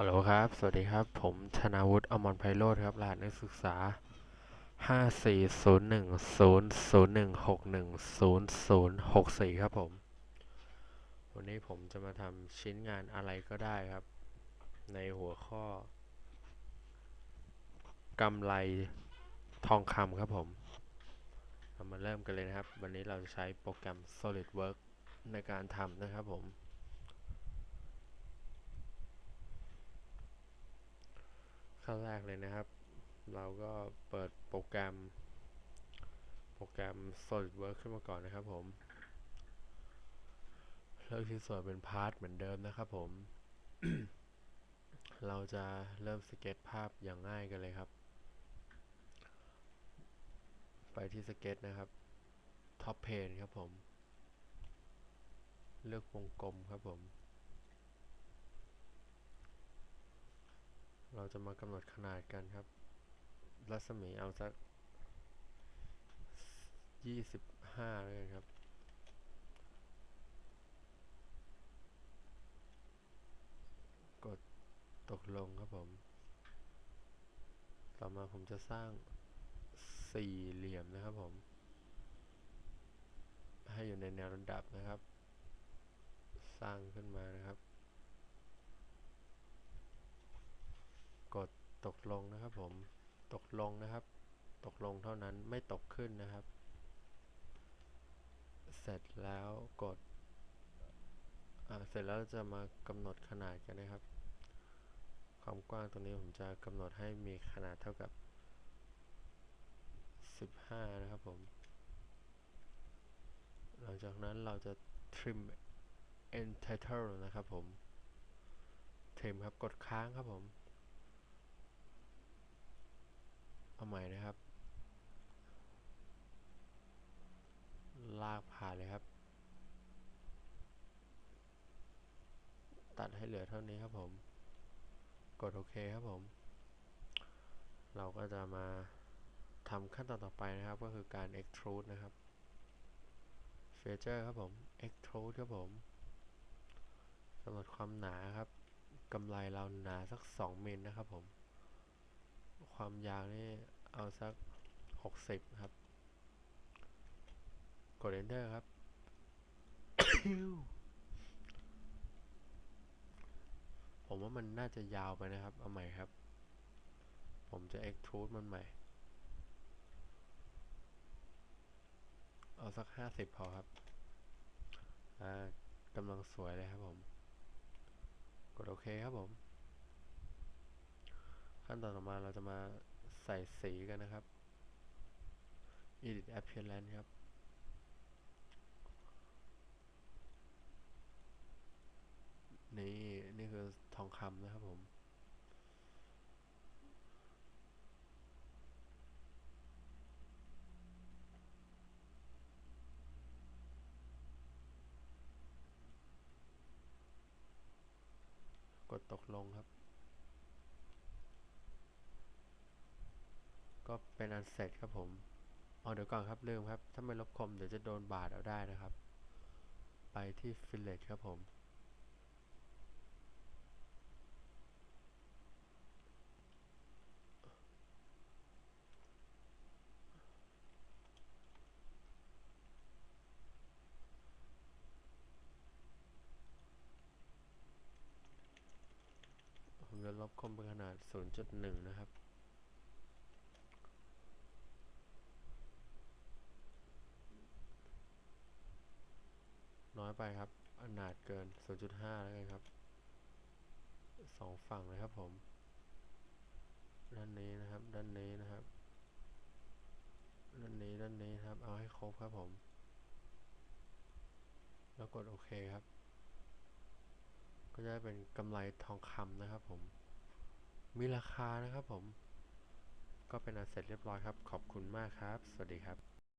ฮัลโหลครับ สวัสดีครับ ผมธนาวุฒิอมรไพโรธครับ รหัสนักศึกษา 54010016100064 ครับผม วันนี้ผมจะมาทำชิ้นงานอะไรก็ได้ครับ ในหัวข้อกำไรทองคำครับผมเรามาเริ่มกันเลยนะครับ วันนี้เราจะใช้โปรแกรม SolidWorks ในการทำนะครับผม ขั้นแรกเลยนะครับ เราก็เปิดโปรแกรม โปรแกรม SolidWorks ขึ้นมาก่อนนะครับผม เลือกที่ส่วนเป็นพาร์ทเหมือนเดิมนะครับผม เราจะเริ่มสเก็ตภาพอย่างง่ายกันเลยครับ ไปที่สเก็ตนะครับท็อปเพนครับผม เลือกวงกลมครับผม เราจะมากำหนดขนาดกันครับ รัศมีเอาสัก 25เลยครับ กดตกลงครับผม ต่อมาผมจะสร้างสี่เหลี่ยมนะครับผม ให้อยู่ในแนวระดับนะครับ สร้างขึ้นมานะครับ กด ตกลงนะครับผม ตกลงนะครับ ตกลงเท่านั้นไม่ตกขึ้นนะครับ เสร็จแล้วกดเสร็จแล้วจะมากำหนดขนาดกันนะครับ ความกว้างตรงนี้ผมจะกำหนดให้มีขนาดเท่ากับ 15 นะครับผม หลังจากนั้นเราจะ trim entitle นะครับผม trim ครับ กดค้างครับผม เอาใหม่นะครับ ลากผ่านเลยครับ ตัดให้เหลือเท่านี้ครับผม กดโอเคครับผม เราก็จะมาทำขั้นตอนต่อไปนะครับ ก็คือการ extrude นะครับ feature ครับผม extrude ครับผมกำหนดความหนาครับกำไรเราหนาสัก 2 มิลนะครับผม ความยาวนี่เอาสัก 60 ครับ กด enter ครับ ผมว่ามันน่าจะยาวไปนะครับ เอาใหม่ครับ ผมจะ extrude มันใหม่ เอาสัก 50 พอครับ อ่ากำลังสวยเลยครับผม กดโอเคครับผม นตอนต่อมาเราจะมาใส่สีกันนะครับ edit appearance ครับนี่นี่คือทองคำนะครับผมกดตกลงครับ ก็เป็นอันเสร็จครับผมเอาเดี๋ยวก่อนครับลืมครับ ถ้าไม่ลบคมเดี๋ยวจะโดนบาดเอาได้นะครับ ไปที่ fillet ครับผมผมจะลบคมเป็นขนาด 0.1 นะครับ น้อย ไปครับขนาดเกิน 0.5 แล้วกันครับสองฝั่งเลยครับผม ด้านนี้นะครับ ด้านนี้นะครับ ด้านนี้ด้านนี้ครับ เอาให้ครบครับผม แล้วกดโอเคครับ ก็จะเป็นกำไรทองคำนะครับผม มีราคานะครับผม ก็เป็นอันเสร็จเรียบร้อยครับ ขอบคุณมากครับ สวัสดีครับ